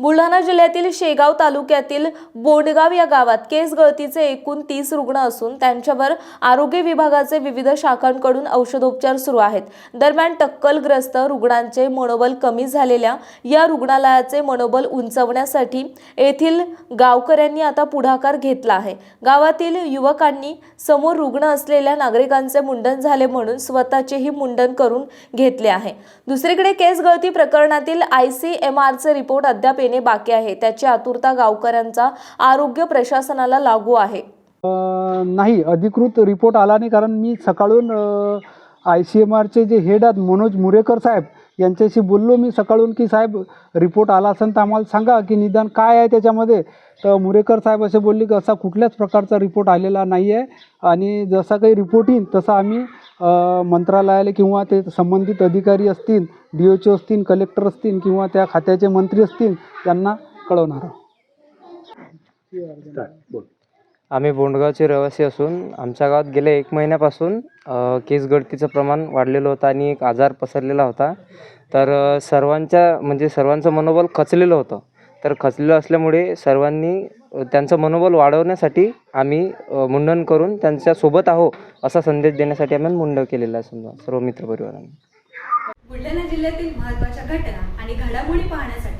बुलढाणा जिल्ह्यातील शेगाव तालुक्यातील बोंडगाव या गावात केस गळतीचे एकूण तीस रुग्ण असून त्यांच्यावर आरोग्य विभागाचे विविध शाखांकडून औषधोपचार सुरू आहेत. दरम्यान टक्कलग्रस्त रुग्णांचे मनोबल कमी झालेल्या या रुग्णालयाचे मनोबल उंचवण्यासाठी येथील गावकऱ्यांनी आता पुढाकार घेतला आहे. गावातील युवकांनी समोर रुग्ण असलेल्या नागरिकांचे मुंडन झाले म्हणून स्वतःचेही मुंडन करून घेतले आहे. दुसरीकडे केस गळती प्रकरणातील आय सी एम आरचे रिपोर्ट अद्याप येणे बाकी आहे. त्याची आतुरता गावकऱ्यांचा आरोग्य प्रशासनाला लागू आहे. नाही अधिकृत रिपोर्ट आला नाही कारण मी सकाळून आय सी एम आरचे जे हेड आहेत मनोज मुरेकर साहेब यांच्याशी बोललो मी सकाळून की साहेब रिपोर्ट आला असेल तर आम्हाला सांगा की निदान काय आहे त्याच्यामध्ये. तर मुरेकर साहेब असे बोलले की असा कुठल्याच प्रकारचा रिपोर्ट आलेला नाही आहे आणि जसा काही रिपोर्ट येईल तसा आम्ही मंत्रालयाला किंवा ते संबंधित अधिकारी असतील डी एच ओ असतील कलेक्टर असतील किंवा त्या खात्याचे मंत्री असतील त्यांना कळवणार आहोत. आम्ही बोंडगावचे रहिवासी असून आमच्या गावात गेल्या एक महिन्यापासून केस गळतीचं प्रमाण वाढलेलं होतं आणि एक आजार पसरलेला होता. तर सर्वांच्या म्हणजे सर्वांचं मनोबल खचलेलं होतं. तर खचलेलं असल्यामुळे सर्वांनी त्यांचं मनोबल वाढवण्यासाठी आम्ही मुंडन करून त्यांच्यासोबत आहो असा संदेश देण्यासाठी आम्ही मुंडन केलेलं आहे समजा सर्व मित्रपरिवारांनी. बुलढाणा जिल्ह्यातील महत्त्वाच्या घटना आणि घडामोडी पाहण्यासाठी